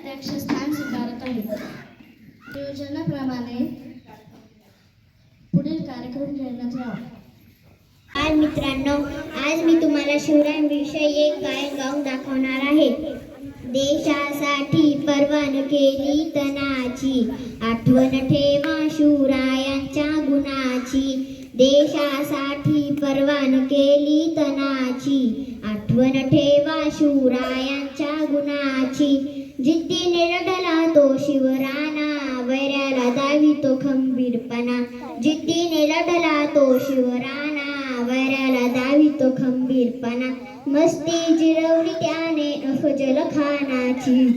अध्यक्षस्थान स्वीकारत आहे नियोजनाप्रमाणे पुढील कार्यक्रम घेण्यात यावा आज मित्रांनो आज मी तुम्हाला शिवरायांविषयी एक गायन गाऊन दाखवणार आहे. देशासाठी परवान केली तनाची आठवण ठेवा शिवरायांच्या गुणाची. देशासाठी परवान केली तनाची आठवण ठेवा शिवरायांच्या जिद्दीने निरडला तो शिवराणा वैराला दावी तो खंबीरपणा. जिद्दीने लढला तो शिवराणा वैराला दावी तो खंबीरपणा. मस्ती जिरवली त्याने अफजल खानाची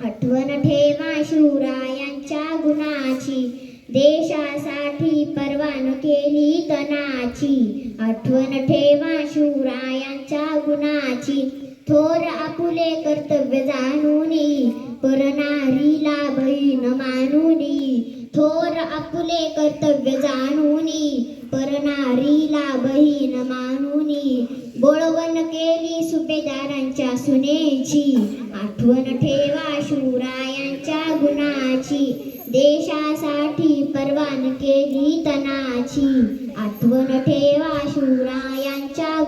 आठवण ठेवा शिवरायांच्या गुणाची. देशासाठी परवान केली तनाची. आठवण ठेवा शिवरायांच्या गुणाची. थोर आपुले कर्तव्य जाणूनी परनारीला बहीण मानुनी थोर आपुले कर्तव्य जाणूनी परणारीला बहीण मानुनी बोळवण केली सुभेदारांच्या सुनेची आठवण ठेवा शिवरायांच्या गुणाची. देशासाठी परवान केली तनाची आठवण ठेवा शिवरायांच्या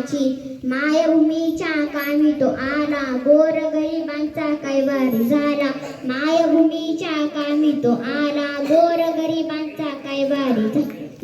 गुणाची मायभूमीच्या कामी तो आला गोर गरिबांचा कैवार झाला. मायभूमीच्या कामी तो आला गोर गरिबांचा कैवार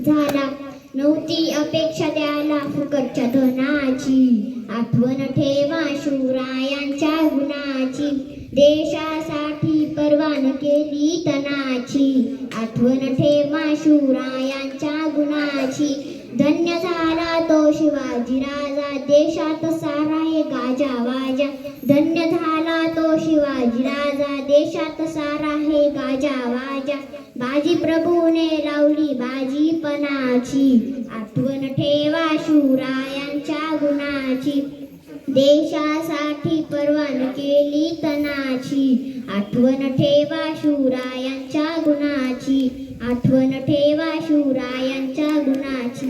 झाला. नव्हती अपेक्षा द्याला फुकटच्या धनाची. आठवण ठेवा शिवरायांच्या गुणाची. देशासाठी परवान केली तनाची. आठवण ठेवा शूरायांच्या गुणाची. धन्य झाला तो शिवाजी राजा. देशात सारा हे गाजा वाजा. धन्य झाला तो शिवाजी राजा. देशात सारा हे गाजा वाजा. बाजी प्रभूने लावली बाजीपणाची आठवण ठेवा शूरायांच्या गुणाची. देशासाठी परवान केली तनाची. आठवण ठेवा शिवरायांच्या गुणाची. आठवण ठेवा शिवरायांच्या गुणाची.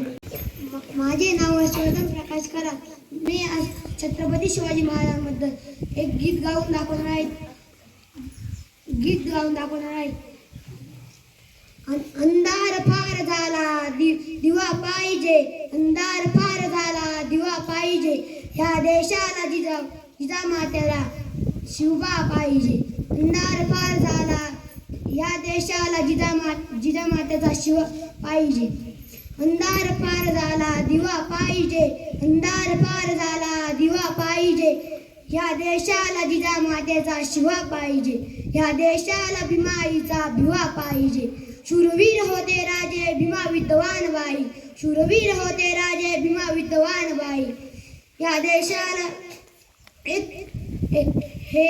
माझे नाव हर्षवर्धन प्रकाश करा. मी आज छत्रपती शिवाजी महाराजांबद्दल एक गीत गाऊन दाखवणार आहे. गीत गाऊन दाखवणार आहे. अंधार फार झाला दि दिवा पाहिजे. अंधार फार झाला दिवा पाहिजे. ह्या देशाला जिजा जिजा मात्याला शिवबा पाहिजे. अंधार पार झाला. या देशाला जिजा जिजा मात्याचा शिव पाहिजे. अंधार पार झाला दिवा पाहिजे. अंधार पार झाला दिवा पाहिजे. या देशाला जिजा मातेचा शिवा पाहिजे. या देशाला भीमाईचा भिवा पाहिजे. शूरवीर होते राजे भीमा विद्वान बाई. शूरवीर होते राजे भीमा विद्वान बाई. या देशाला एक हे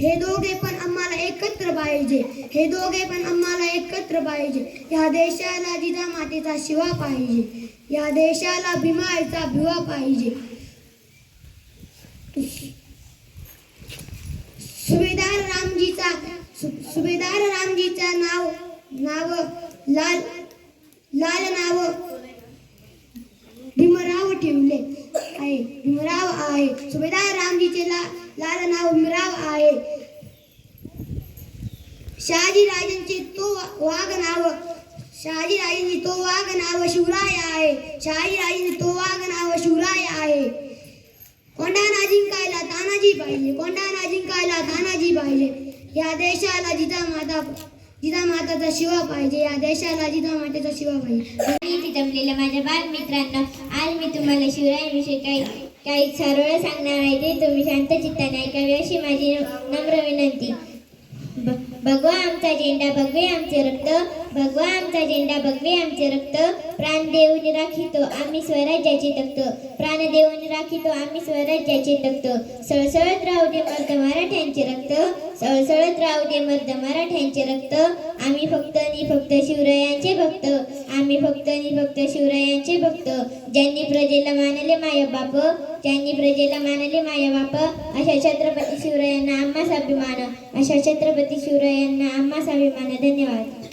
हे दोघे पण आम्हाला एकत्र पाहिजे. हे दोघे पण आम्हाला एकत्र पाहिजे. या देशाला जिजा मातेचा शिवा पाहिजे. या देशाला भीमाचा भिवा पाहिजे. सुभेदार रामजीचा सुभेदार रामजीचा नाव नाव लाल लाल नाव भीमराव ठेवले. आहे. सुभेदार रामजीचे ला लाल नाव भीमराव आहे. शहाजी राजांचे तो वाघ नाव शहाजी राजांचे तो वाघ नाव शिवराय आहे. शहाजी राजांचे तो वाघ नाव शिवराय आहे. कोंढाणा जिंकायला तानाजी पाहिजे. कोंढाणा जिंकायला तानाजी पाहिजे. या देशाला जिजा माता जिजा माताचा शिवा पाहिजे. या देशाला जिजा मातेचा शिवा पाहिजे. जमलेल्या माझ्या बालमित्रांनो. आज मी तुम्हाला शिवरायांविषयी काही काही सरळ सांगणार आहे ते. तुम्ही शांत चित्ताने ऐकावे अशी माझी नम्र विनंती. ब- भगवा आमचा झेंडा भगवे आमचे रक्त. भगवा आमचा झेंडा भगवे आमचे रक्त. प्राण देऊन राखितो आम्ही स्वराज्याचे तक्त. प्राण देऊन राखितो आम्ही स्वराज्याचे तक्त. सळसळत राहू दे मर्द मराठ्यांचे रक्त. सळसळत राहू दे मर्द मराठ्यांचे रक्त. आम्ही फक्त नि फक्त शिवरायांचे भक्त. आम्ही फक्त नि फक्त शिवरायांचे भक्त. ज्यांनी प्रजेला मानले माया बाप ज्यांनी प्रजेला मानले माया बाप अशा छत्रपती शिवरायांना आम्हास अभिमान. अशा छत्रपती शिवरायांना आम्हास अभिमान. धन्यवाद.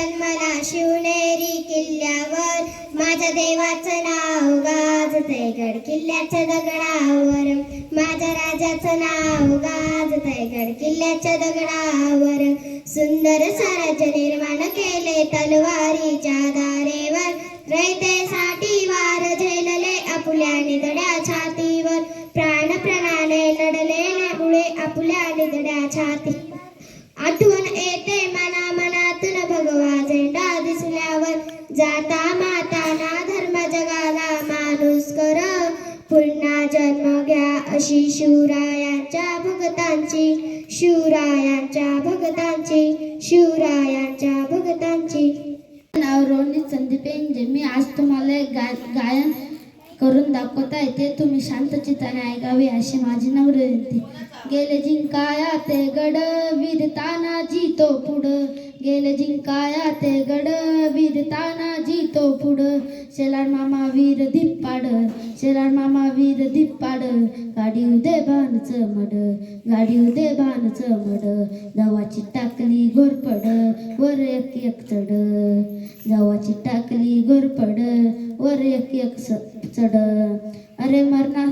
इथे जन्मला शिवनेरी किल्ल्यावर माझ्या देवाचं नाव गाजतय. गड किल्ल्याच्या दगडावर माझ्या राजाचं नाव गाजतय. गड किल्ल्याच्या दगडावर सुंदर स्वराज्य निर्माण केले तलवारीच्या दारेवर. रयतेसाठी वार झेलले आपुल्या निदड्या छातीवर. प्राण प्रणाने लढले मुळे आपुल्या निदड्या छाती आठवण येते अशी शिवरायांच्या भगतांची शिवरायांच्या भगतांची शिवरायांच्या भगतांची. नाव रोहित संदीप इंजे मी आज तुम्हाला एक गा गायन करून दाखवत आहे ते तुम्ही शांत चित्ताने ऐकावे अशी माझी नम्र विनंती. गेले जिंकाया ते गड वीर तानाजी तो पुढं. गेले जिंकाया ते गड. वीर तानाजी तो पुढ. शेलार मामा वीर दिप्पाड. शेलार मामा वीर दिप्पाड. गाडी उदे बाणच मड. गाडी उदे बाणच मड. दवाची टाकली घोरपड. वर एक एक चढ. दवाची टाकली घोरपड. वर एक एक चढ. अरे मरणा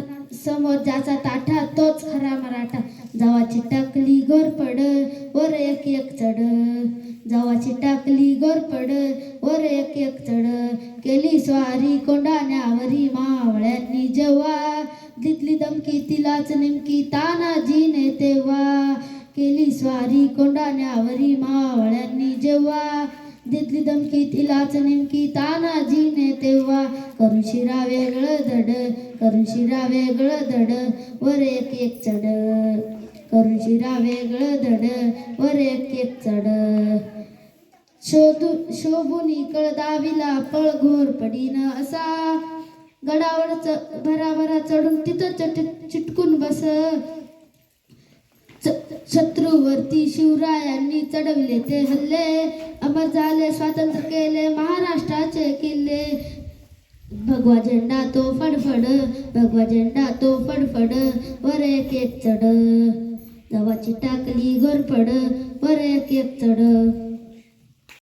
समोर ज्याचा ताठा तोच खरा मराठा. जवाची टाकली घोरपड. वर एक एक चढ. टाकली घोरपड वर एक एक चढ केली स्वारी कोंडाण्यावरी मावळ्यांनी जेव्हा. दितली दमकी तिलाच नेमकी तानाजीने तेव्हा. केली स्वारी कोंडाण्यावरी मावळ्यांनी जेव्हा. दितली दमकी तिलाच नेमकी तानाजीने तेव्हा. करून शिरा वेगळं धड करून शिरा वेगळं धड वर एक एक चढ करून शिरा वेगळं धड वर एक एक चढ शोधू शोभूनी कळदाविला पळ घोर पडीन असा. गडावर च भराभरा चढून तिथं चट चिटकून बस. शत्रूवरती शिवरायांनी चढवले ते हल्ले. अमर झाले स्वातंत्र्य केले महाराष्ट्राचे किल्ले भगवा झेंडा तो फडफड भगवा झेंडा तो फडफड वर एक एक चढ. दवाची टाकली गोरफड वर एक एक चढ.